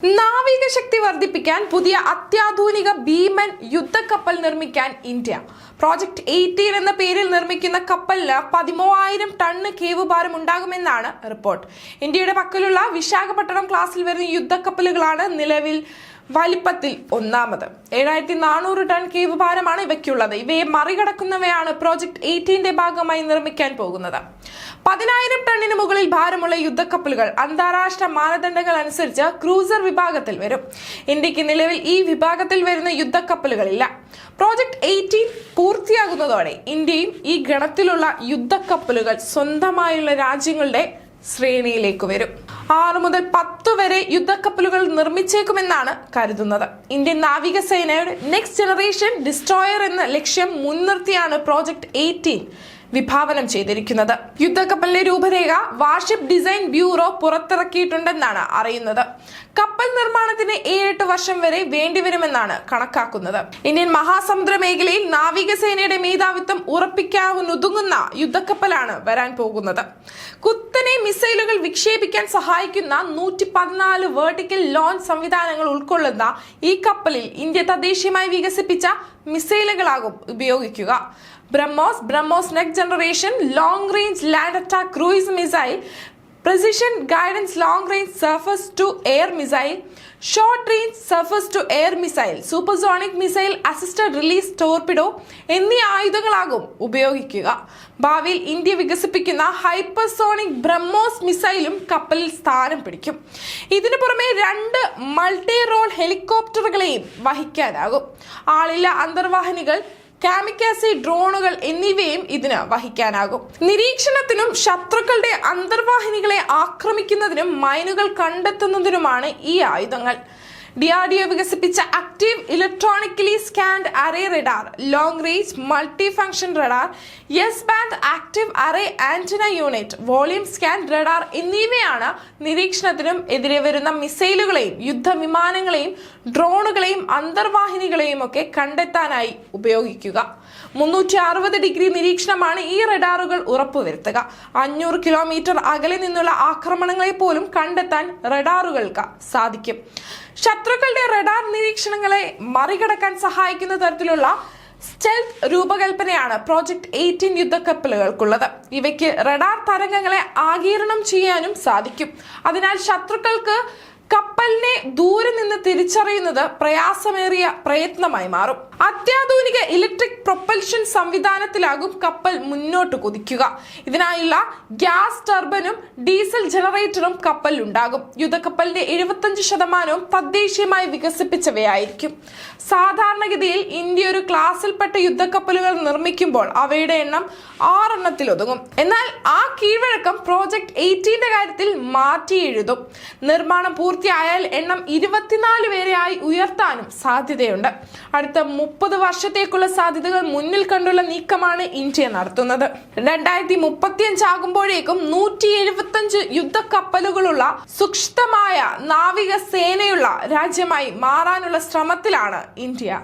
നാവിക ശക്തി വർദ്ധിപ്പിക്കാൻ പുതിയ അത്യാധുനിക ഭീമൻ യുദ്ധക്കപ്പൽ നിർമ്മിക്കാൻ ഇന്ത്യ. പ്രോജക്ട് എയ്റ്റീൻ എന്ന പേരിൽ നിർമ്മിക്കുന്ന കപ്പലിന് പതിമൂവായിരം ടണ്ണ് കേവ് ഭാരം ഉണ്ടാകുമെന്നാണ് റിപ്പോർട്ട് ഇന്ത്യയുടെ പക്കലുള്ള വിശാഖപട്ടണം ക്ലാസ്സിൽ വരുന്ന യുദ്ധക്കപ്പലുകളാണ് നിലവിൽ വലിപ്പത്തിൽ ഒന്നാമത്. ഏഴായിരത്തി നാനൂറ് ടൺ കേവ് ഭാരമാണ് ഇവയ്ക്കുള്ളത്. ഇവയെ മറികടക്കുന്നവയാണ് പ്രോജക്ട് എയ്റ്റീന്റെ ഭാഗമായി നിർമ്മിക്കാൻ പോകുന്നത്. പതിനായിരം ടണ്ണിന് മുകളിൽ ഭാരമുള്ള യുദ്ധക്കപ്പലുകൾ അന്താരാഷ്ട്ര മാനദണ്ഡങ്ങൾ അനുസരിച്ച് ക്രൂസർ വിഭാഗത്തിൽ വരും. ഇന്ത്യയ്ക്ക് നിലവിൽ ഈ വിഭാഗത്തിൽ വരുന്ന യുദ്ധക്കപ്പലുകളില്ല. പ്രോജക്ട് എയ്റ്റീൻ പൂർത്തിയാകുന്നതോടെ ഇന്ത്യയും ഈ ഗണത്തിലുള്ള യുദ്ധക്കപ്പലുകൾ സ്വന്തമായുള്ള രാജ്യങ്ങളുടെ ശ്രേണിയിലേക്ക് വരും. ആറ് മുതൽ പത്ത് വരെ യുദ്ധക്കപ്പലുകൾ നിർമ്മിച്ചേക്കുമെന്നാണ് കരുതുന്നത്. ഇന്ത്യൻ നാവികസേനയുടെ നെക്സ്റ്റ് ജനറേഷൻ ഡിസ്ട്രോയർ എന്ന ലക്ഷ്യം മുൻനിർത്തിയാണ് പ്രോജക്ട് എയ്റ്റീൻ വിഭാവനം ചെയ്തിരിക്കുന്നത്. യുദ്ധക്കപ്പലിന്റെ രൂപരേഖ വാർഷിപ്പ് ഡിസൈൻ ബ്യൂറോ പുറത്തിറക്കിയിട്ടുണ്ടെന്നാണ് അറിയുന്നത്. കപ്പൽ നിർമ്മാണത്തിന് ഏഴെട്ട് വർഷം വരെ വേണ്ടിവരുമെന്നാണ് കണക്കാക്കുന്നത്. ഇന്ത്യൻ മഹാസമുദ്ര മേഖലയിൽ നാവികസേനയുടെ മേധാവിത്വം ഉറപ്പിക്കാവുന്നൊതുങ്ങുന്ന യുദ്ധക്കപ്പലാണ് വരാൻ പോകുന്നത്. കുത്തനെ മിസൈലുകൾ വിക്ഷേപിക്കാൻ സഹായിക്കുന്ന നൂറ്റി പതിനാല് വേർട്ടിക്കൽ ലോഞ്ച് സംവിധാനങ്ങൾ ഉൾക്കൊള്ളുന്ന ഈ കപ്പലിൽ ഇന്ത്യ തദ്ദേശീയമായി വികസിപ്പിച്ച മിസൈലുകളാകും ഉപയോഗിക്കുക. BrahMos BrahMos next generation long range land attack cruise missile precision guidance long range surface to air missile short range surface to air missile supersonic missile assisted release torpedo എന്നീ ആയുധങ്ങളാകും ഉപയോഗിക്കുക. ഭാവിയിൽ ഇന്ത്യ വികസിപ്പിക്കുന്ന hypersonic BrahMos മിസൈലും കപ്പലിൽ സ്ഥാനം പിടിക്കും. ഇതിനു പുറമെ രണ്ട് മൾട്ടി റോൾ ഹെലികോപ്റ്ററുകളെയും വഹിക്കാനാകും. ആളില്ല അന്തർവാഹിനികൾ കാമിക്കാസി ഡ്രോണുകൾ എന്നിവയും ഇതിന് വഹിക്കാനാകും. നിരീക്ഷണത്തിനും ശത്രുക്കളുടെ അന്തർവാഹിനികളെ ആക്രമിക്കുന്നതിനും മൈനുകൾ കണ്ടെത്തുന്നതിനുമാണ് ഈ ആയുധങ്ങൾ. ഡിആർഡിഒ വികസിപ്പിച്ച scanned array radar long range multi function radar X band active array antenna unit volume scan radar എന്നിവയാണ് നിരീക്ഷണത്തിനും എതിരെ വരുന്ന മിസൈലുകളെയും യുദ്ധവിമാനങ്ങളെയും ഡ്രോണുകളെയും അന്തർവാഹിനികളെയും ഒക്കെ കണ്ടെത്താനായി ഉപയോഗിക്കുക. മുന്നൂറ്റി അറുപത് ഡിഗ്രി നിരീക്ഷണമാണ് ഈ റഡാറുകൾ ഉറപ്പുവരുത്തുക. അഞ്ഞൂറ് കിലോമീറ്റർ അകലെ നിന്നുള്ള ആക്രമണങ്ങളെ പോലും കണ്ടെത്താൻ റഡാറുകൾക്ക് സാധിക്കും. ശത്രുക്കളുടെ റഡാർ നിരീക്ഷണങ്ങളെ മറികടക്കാൻ സഹായിക്കുന്ന തരത്തിലുള്ള സ്റ്റെൽത്ത് രൂപകൽപ്പനയാണ് പ്രോജക്ട് എയ്റ്റീൻ യുദ്ധക്കപ്പലുകൾക്കുള്ളത്. ഇവയ്ക്ക് റഡാർ തരംഗങ്ങളെ ആകീരണം ചെയ്യാനും സാധിക്കും. അതിനാൽ ശത്രുക്കൾക്ക് കപ്പലിനെ ദൂരെ നിന്ന് തിരിച്ചറിയുന്നത് പ്രയാസമേറിയ പ്രയത്നമായി മാറും. അത്യാധുനിക ഇലക്ട്രിക് പ്രൊപ്പൽഷൻ സംവിധാനത്തിലാകും കപ്പൽ മുന്നോട്ട് കുതിക്കുക. ഇതിനായുള്ള ഗ്യാസ് ടർബനും ഡീസൽ ജനറേറ്ററും കപ്പലിലുണ്ടാകും. യുദ്ധക്കപ്പലിന്റെ എഴുപത്തഞ്ച് ശതമാനവും തദ്ദേശീയമായി വികസിപ്പിച്ചവയായിരിക്കും. സാധാരണഗതിയിൽ ഇന്ത്യ ഒരു ക്ലാസ്സിൽപ്പെട്ട യുദ്ധക്കപ്പലുകൾ നിർമ്മിക്കുമ്പോൾ അവയുടെ എണ്ണം ആറെണ്ണത്തിൽ ഒതുങ്ങും. എന്നാൽ ആ കീഴ്വഴക്കം പ്രോജക്ട് എയ്റ്റീന്റെ കാര്യത്തിൽ മാറ്റി എഴുതും. നിർമ്മാണം പൂർത്തിയായാൽ എണ്ണം ഇരുപത്തിനാല് വരെയായി ഉയർത്താനും സാധ്യതയുണ്ട്. അടുത്ത മുപ്പത് വർഷത്തേക്കുള്ള സാധ്യതകൾ മുന്നിൽ കണ്ടുള്ള നീക്കമാണ് ഇന്ത്യ നടത്തുന്നത്. രണ്ടായിരത്തി മുപ്പത്തിയഞ്ച് ആകുമ്പോഴേക്കും നൂറ്റി എഴുപത്തഞ്ച് യുദ്ധക്കപ്പലുകളുള്ള സുക്ഷിതമായ നാവിക സേനയുള്ള രാജ്യമായി മാറാനുള്ള ശ്രമത്തിലാണ് ഇന്ത്യ.